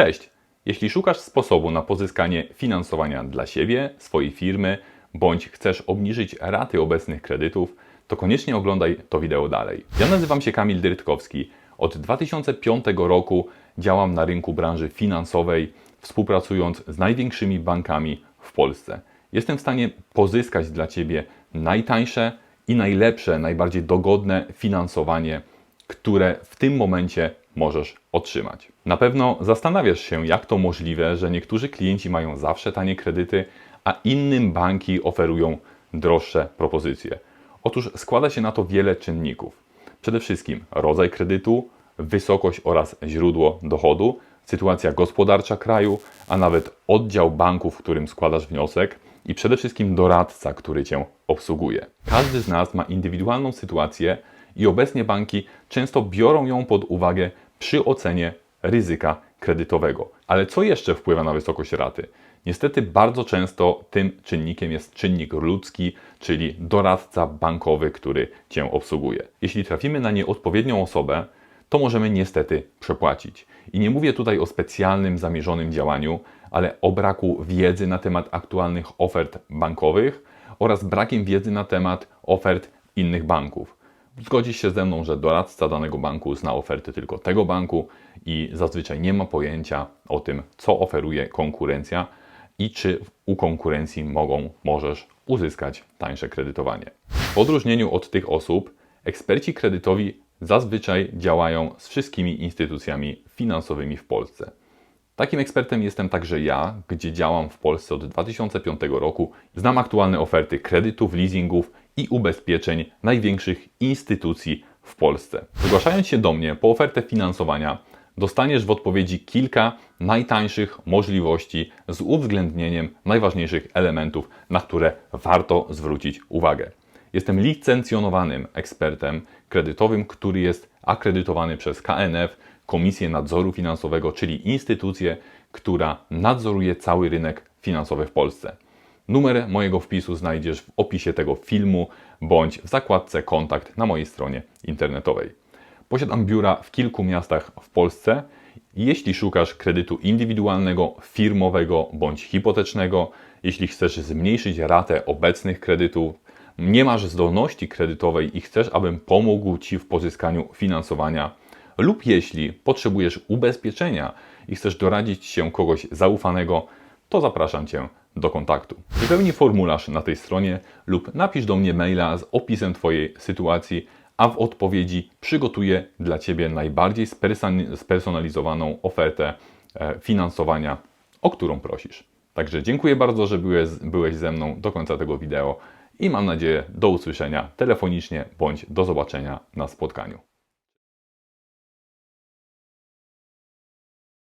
Cześć! Jeśli szukasz sposobu na pozyskanie finansowania dla siebie, swojej firmy, bądź chcesz obniżyć raty obecnych kredytów, to koniecznie oglądaj to wideo dalej. Ja nazywam się Kamil Dyrtkowski. Od 2005 roku działam na rynku branży finansowej, współpracując z największymi bankami w Polsce. Jestem w stanie pozyskać dla Ciebie najtańsze i najlepsze, najbardziej dogodne finansowanie, które w tym momencie możesz otrzymać. Na pewno zastanawiasz się, jak to możliwe, że niektórzy klienci mają zawsze tanie kredyty, a innym banki oferują droższe propozycje. Otóż składa się na to wiele czynników. Przede wszystkim rodzaj kredytu, wysokość oraz źródło dochodu, sytuacja gospodarcza kraju, a nawet oddział banku, w którym składasz wniosek i przede wszystkim doradca, który Cię obsługuje. Każdy z nas ma indywidualną sytuację i obecnie banki często biorą ją pod uwagę przy ocenie ryzyka kredytowego. Ale co jeszcze wpływa na wysokość raty? Niestety bardzo często tym czynnikiem jest czynnik ludzki, czyli doradca bankowy, który Cię obsługuje. Jeśli trafimy na nieodpowiednią osobę, to możemy niestety przepłacić. I nie mówię tutaj o specjalnym, zamierzonym działaniu, ale o braku wiedzy na temat aktualnych ofert bankowych oraz brakiem wiedzy na temat ofert innych banków. Zgodzisz się ze mną, że doradca danego banku zna oferty tylko tego banku i zazwyczaj nie ma pojęcia o tym, co oferuje konkurencja i czy u konkurencji mogą, możesz uzyskać tańsze kredytowanie. W odróżnieniu od tych osób, eksperci kredytowi zazwyczaj działają z wszystkimi instytucjami finansowymi w Polsce. Takim ekspertem jestem także ja, gdzie działam w Polsce od 2005 roku. Znam aktualne oferty kredytów, leasingów i ubezpieczeń największych instytucji w Polsce. Zgłaszając się do mnie po ofertę finansowania, dostaniesz w odpowiedzi kilka najtańszych możliwości z uwzględnieniem najważniejszych elementów, na które warto zwrócić uwagę. Jestem licencjonowanym ekspertem kredytowym, który jest akredytowany przez KNF, Komisję Nadzoru Finansowego, czyli instytucję, która nadzoruje cały rynek finansowy w Polsce. Numer mojego wpisu znajdziesz w opisie tego filmu bądź w zakładce kontakt na mojej stronie internetowej. Posiadam biura w kilku miastach w Polsce. Jeśli szukasz kredytu indywidualnego, firmowego bądź hipotecznego, jeśli chcesz zmniejszyć ratę obecnych kredytów, nie masz zdolności kredytowej i chcesz, abym pomógł Ci w pozyskaniu finansowania, lub jeśli potrzebujesz ubezpieczenia i chcesz doradzić się kogoś zaufanego, to zapraszam Cię do kontaktu. Wypełnij formularz na tej stronie lub napisz do mnie maila z opisem Twojej sytuacji, a w odpowiedzi przygotuję dla Ciebie najbardziej spersonalizowaną ofertę e, finansowania, o którą prosisz. Także dziękuję bardzo, że byłeś, byłeś ze mną do końca tego wideo i mam nadzieję do usłyszenia telefonicznie bądź do zobaczenia na spotkaniu.